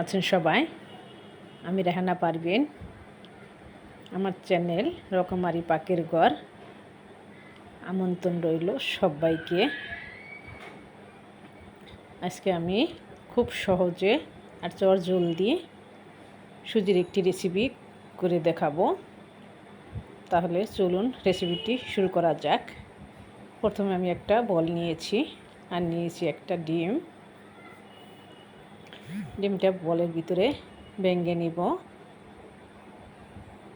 আছেন সবাই? আমি রেহানা পারভিন। আমার চ্যানেল রকমারি পাকের ঘর। আমন্ত্রণ রইল সবাইকে। আজকে আমি খুব সহজে আর চর জলদি সুজির একটি রেসিপি করে দেখাবো। তাহলে চলুন রেসিপিটি শুরু করা যাক। প্রথমে আমি একটা বল নিয়েছি আর নিয়েছি একটা ডিম। ডিমটা বলের ভিতরে ভেঙে নিব।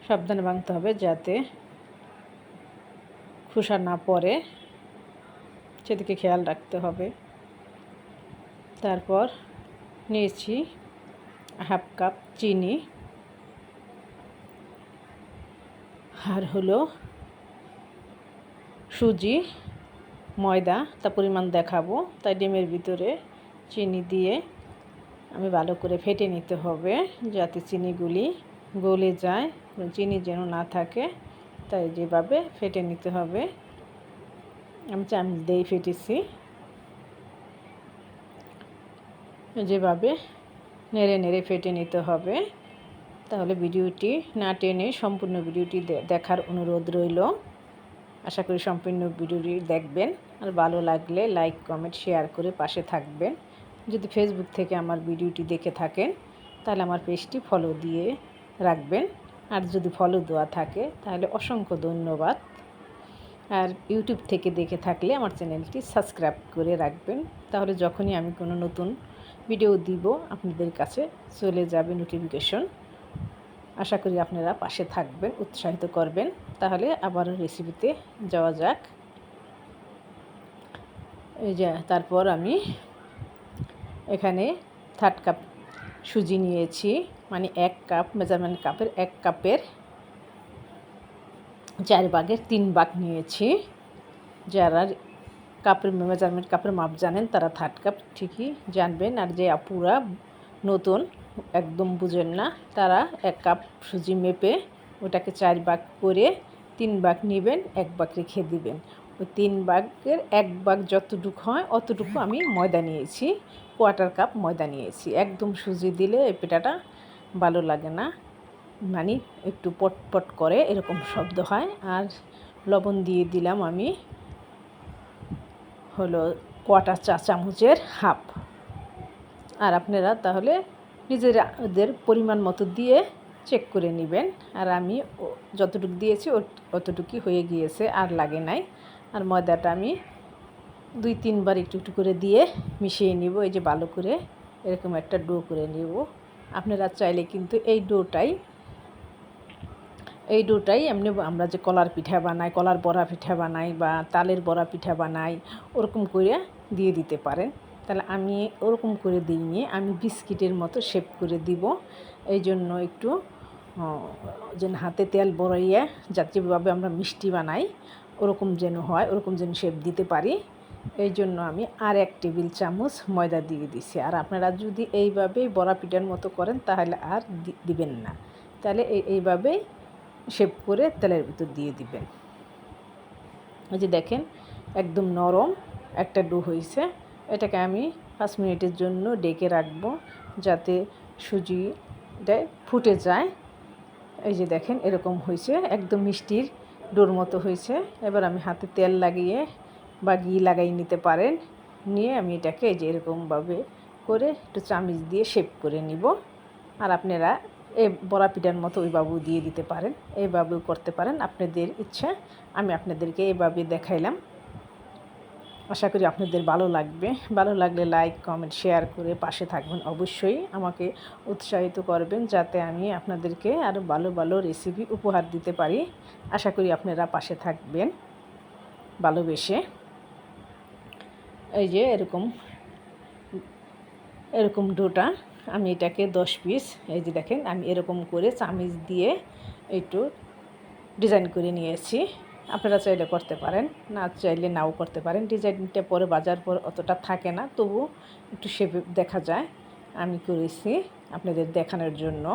সাবধানে ভাঙতে হবে যাতে খুসা না পড়ে। সেদিকে খেয়াল রাখতে হবে। তারপর নিয়েছি হাফ কাপ চিনি। আর হলো সুজি, ময়দা, তা পরিমাণ দেখাবো। তাই ডিমের ভিতরে চিনি দিয়ে আমি ভালো করে ফেটে নিতে হবে যাতে চিনিগুলি গলে যায়, চিনি যেন না থাকে। তাই যেভাবে ফেটে নিতে হবে, আমি চামচ দিয়েই ফেটেছি। যেভাবে নেড়ে নেড়ে ফেটে নিতে হবে, তাহলে ভিডিওটি না টেনে সম্পূর্ণ ভিডিওটি দেখার অনুরোধ রইল। আশা করি সম্পূর্ণ ভিডিওটি দেখবেন। আর ভালো লাগলে লাইক, কমেন্ট, শেয়ার করে পাশে থাকবেন। যদি ফেসবুক থেকে আমার ভিডিওটি দেখে থাকেন, তাহলে আমার পেজটি ফলো দিয়ে রাখবেন। আর যদি ফলো দেওয়া থাকে, তাহলে অসংখ্য ধন্যবাদ। আর ইউটিউব থেকে দেখে থাকলে আমার চ্যানেলটি সাবস্ক্রাইব করে রাখবেন। তাহলে যখনই আমি কোনো নতুন ভিডিও দিব, আপনাদের কাছে চলে যাবে নোটিফিকেশন আশা করি আপনারা পাশে থাকবেন, উৎসাহিত করবেন। তাহলে আবার রেসিপিতে যাওয়া যাক। এই যে, তারপর আমি এখানে থার্ড কাপ সুজি নিয়েছি মানে এক কাপ মেজারমেন্ট কাপের এক কাপের চার ভাগের তিন ভাগ নিয়েছি। যারা কাপের মেজারমেন্ট কাপের মাপ জানেন তারা থার্ড কাপ ঠিকই জানবেন। আর যে আপুরা নতুন, একদম বুঝেন না, তারা এক কাপ সুজি মেপে ওটাকে চার ভাগ করে তিন ভাগ নেবেন, এক ভাগ রেখে দিবেন। ওই তিন ভাগের এক ভাগ যতটুকু হয়, অতটুকু আমি ময়দা নিয়েছি। কোয়ার্টার কাপ ময়দা নিয়েছি। একদম সুজি দিলে এই পিঠাটা ভালো লাগে না। মানে একটু পটপট করে এরকম শব্দ হয়। আর লবণ দিয়ে দিলাম আমি হলো কোয়াটার চা চামচের হাফ। আর আপনারা তাহলে নিজেদের পরিমাণ মতো দিয়ে চেক করে নেবেন। আর আমি যতটুকু দিয়েছি অতটুকুই হয়ে গিয়েছে, আর লাগে নাই। আর ময়দাটা আমি দুই, তিনবার একটু একটু করে দিয়ে মিশিয়ে নিব। এই যে ভালো করে এরকম একটা ডো করে নিব। আপনারা চাইলে কিন্তু এই ডোটাই এই ডোটাই এমনি আমরা যে কলার পিঠা বানাই, কলার বড়া পিঠা বানাই বা তালের বড়া পিঠা বানাই, ওরকম করে দিয়ে দিতে পারেন। তাহলে আমি ওরকম করে দিইনি, আমি বিস্কিটের মতো শেপ করে দিব। এই জন্য একটু যেন হাতে তেল বড়াইয়া যাতে যেভাবে আমরা মিষ্টি বানাই, ওরকম যেন হয়, ওরকম যেন শেপ দিতে পারি। এই জন্য আমি আর এক টেবিল চামচ ময়দা দিয়ে দিছি। আর আপনারা যদি এইভাবেই বড়া পিঠার মতো করেন, তাহলে আর দিবেন না। তাহলে এইভাবেই শেপ করে তেলের ভিতর দিয়ে দিবেন। এই যে দেখেন, একদম নরম একটা ডো হয়েছে। এটাকে আমি পাঁচ মিনিটের জন্য ডেকে রাখব যাতে সুজিটা ফুটে যায়। এই যে দেখেন, এরকম হয়েছে। একদম মিষ্টির ডোর মতো হয়েছে। এবার আমি হাতে তেল লাগিয়ে বা ঘি লাগাই নিতে পারেন। নিয়ে আমি এটাকে যে এরকমভাবে করে একটু চামিচ দিয়ে শেপ করে নিব। আর আপনারা এই বড়া পিঠার মতো ওইভাবে দিয়ে দিতে পারেন। এইভাবেও করতে পারেন। আপনাদের ইচ্ছা, আমি আপনাদেরকে এভাবে দেখাইলাম। আশা করি আপনাদের ভালো লাগবে। ভালো লাগলে লাইক কমেন্ট শেয়ার করে পাশে থাকবেন অবশ্যই। আমাকে উৎসাহিত করবেন যাতে আমি আপনাদেরকে আরও ভালো ভালো রেসিপি উপহার দিতে পারি। আশা করি আপনারা পাশে থাকবেন। ভালোবেসে। এই যে এরকম এরকম ডোটা, আমি এটাকে দশ পিস এই যে দেখেন, আমি এরকম করে চামিচ দিয়ে একটু ডিজাইন করে নিয়েছি। আপনারা চাইলে করতে পারেন, না চাইলে নাও করতে পারেন। ডিজাইনটা পরে বাজার পর অতটা থাকে না, তবু একটু শেপে দেখা যায়। আমি করেছি আপনাদের দেখানোর জন্য।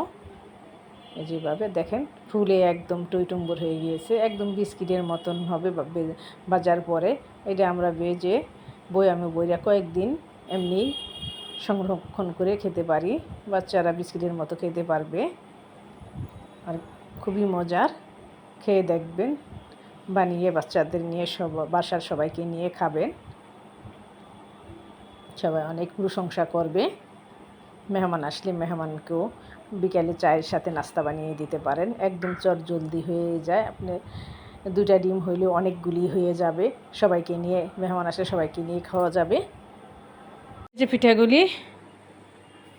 যেভাবে দেখেন, ফুলে একদম টইটুম্বর হয়ে গিয়েছে, একদম বিস্কিটের মতন হবে বাজার পরে। এটা আমরা বেজে বই আমি বইরা কয়েকদিন এমনি সংরক্ষণ করে খেতে পারি। বাচ্চারা বিস্কিটের মতো খেতে পারবে। আর খুবই মজার। খেয়ে দেখবেন। বানিয়ে বাচ্চাদের নিয়ে সব, বাসার সবাইকে নিয়ে খাবেন। সবাই অনেক প্রশংসা করবে। মেহমান আসলে মেহমানকেও বিকালে চায়ের সাথে নাস্তা বানিয়ে দিতে পারেন। একদম চট জলদি হয়ে যায়। আপনি দুটা ডিম হইলেও অনেকগুলি হয়ে যাবে। সবাইকে নিয়ে, মেহমান আসলে সবাইকে নিয়ে খাওয়া যাবে। যে পিঠাগুলি,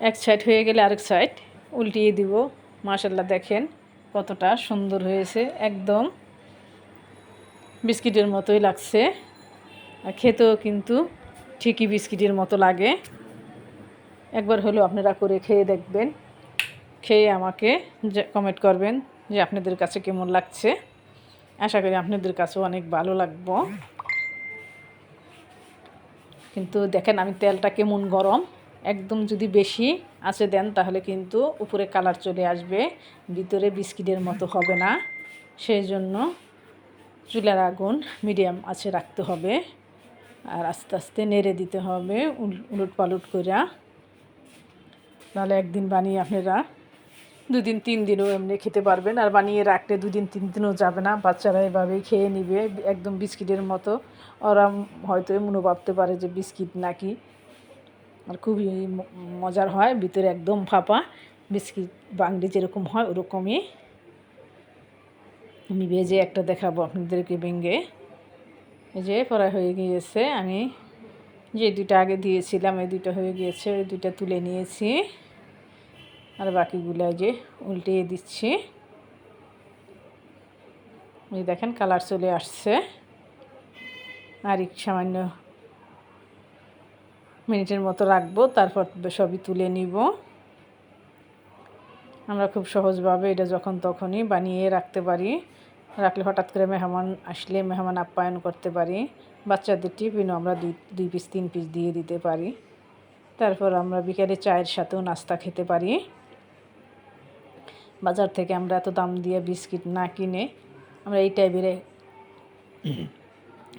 এক সাইড হয়ে গেলে আরেক সাইড উল্টিয়ে দিব। মাশাল্লাহ দেখেন কতটা সুন্দর হয়েছে, একদম বিস্কিটের মতোই লাগছে। আর খেতেও কিন্তু ঠিকই বিস্কিটের মতো লাগে। একবার হলেও আপনারা করে খেয়ে দেখবেন। খেয়ে আমাকে কমেন্ট করবেন যে আপনাদের কাছে কেমন লাগছে। আশা করি আপনাদের কাছেও অনেক ভালো লাগবো। কিন্তু দেখেন আমি তেলটা কেমন গরম। একদম যদি বেশি আছে দেন, তাহলে কিন্তু উপরে কালার চলে আসবে। ভিতরে বিস্কিটের মতো হবে না। সেই জন্য চুলার আগুন মিডিয়াম আছে রাখতে হবে। আর আস্তে আস্তে নেড়ে দিতে হবে উলট পালট করে নাহলে একদিন বানিয়ে আপনারা দুদিন, তিন দিনও এমনি খেতে পারবেন। আর বানিয়ে রাখলে দুদিন, তিন দিনও যাবে না। বাচ্চারা এভাবেই খেয়ে নিবে, একদম বিস্কিটের মতো। ওরা হয়তো মনে ভাবতে পারে যে বিস্কিট নাকি। আর খুবই মজার হয়, ভিতরে একদম ফাঁপা। বিস্কিট বাংলি যেরকম হয়, ওরকমই। আমি ভেজে একটা দেখাবো আপনাদেরকে ভেঙে যে, পড়া হয়ে গিয়েছে। আমি যে দুইটা আগে দিয়েছিলাম, এই দুইটা হয়ে গিয়েছে ওই দুইটা তুলে নিয়েছি। আর বাকিগুলো যে উল্টিয়ে দিচ্ছি। এই দেখেন কালার চলে আসছে। আর সামান্য মিনিটের মতো রাখব, তারপর সবই তুলে নিব। আমরা খুব সহজভাবে এটা যখন তখনই বানিয়ে রাখতে পারি, রাখলে হঠাৎ করে মেহমান আসলে মেহমান আপ্যায়ন করতে পারি। বাচ্চাদের টিফিনও আমরা দুই দুই পিস, তিন পিস দিয়ে দিতে পারি। তারপর আমরা বিকেলে চায়ের সাথেও নাস্তা খেতে পারি। বাজার থেকে আমরা এত দাম দিয়ে বিস্কিট না কিনে আমরা এই টাইপের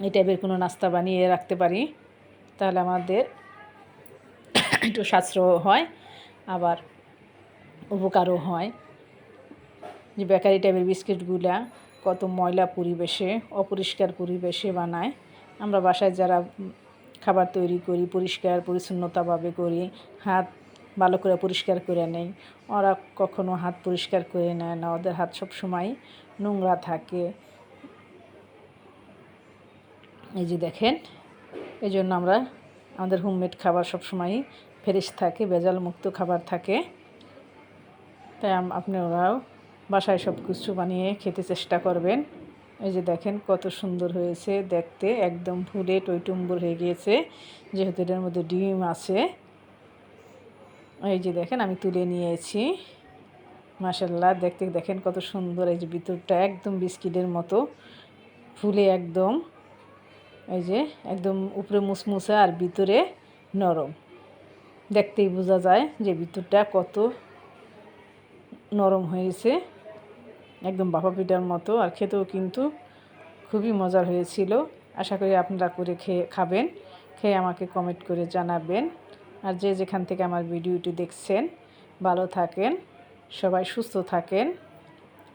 এই টাইপের কোনো নাস্তা বানিয়ে রাখতে পারি। তাহলে আমাদের একটু সাশ্রয় হয়, আবার উপকারও হয়। যে বেকারি টাইপের বিস্কিটগুলা কত ময়লা পরিবেশে, অপরিষ্কার পরিবেশে বানায়। আমরা বাসায় যারা খাবার তৈরি করি, পরিষ্কার পরিচ্ছন্নতাভাবে করি, হাত ভালো করে পরিষ্কার করে নেই। ওরা কখনো হাত পরিষ্কার করে নেয় না। ওদের হাত সব সময় নোংরা থাকে। এই যে দেখেন এই জন্য আমরা আমাদের হোমমেড খাবার সবসময়ই ফ্রেশ থাকে ভেজাল মুক্ত খাবার থাকে। তাই আপনারাও বাসায় সব কিছু বানিয়ে খেতে চেষ্টা করবেন। এই যে দেখেন, কত সুন্দর হয়েছে দেখতে। একদম ফুলে টইটুম্বর হয়ে গিয়েছে। যেহেতু এটার মধ্যে ডিম আছে এই যে দেখেন, আমি তুলে নিয়েছি। মাসাল্লাহ দেখতে, দেখেন কত সুন্দর এই যে ভিতরটা একদম বিস্কিটের মতো। ফুলে একদম, এই যে একদম উপরে মুসমুসা আর ভিতরে নরম। দেখতেই বোঝা যায় যে ভিতরটা কত নরম হয়েছে। একদম বাপা পিঠার মতো, আর খেতেও কিন্তু খুবই মজার হয়েছিল। আশা করি আপনারা করে খেয়ে, খাবেন। খেয়ে আমাকে কমেন্ট করে জানাবেন। আর যে যেখান থেকে আমার ভিডিওটি দেখছেন, ভালো থাকেন, সবাই সুস্থ থাকেন।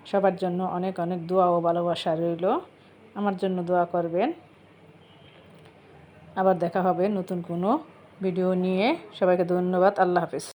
সবার জন্য অনেক অনেক দোয়া ও ভালোবাসা রইল। আমার জন্য দোয়া করবেন। আবার দেখা হবে নতুন কোনো ভিডিও নিয়ে। সবাইকে ধন্যবাদ। আল্লাহ হাফিজ।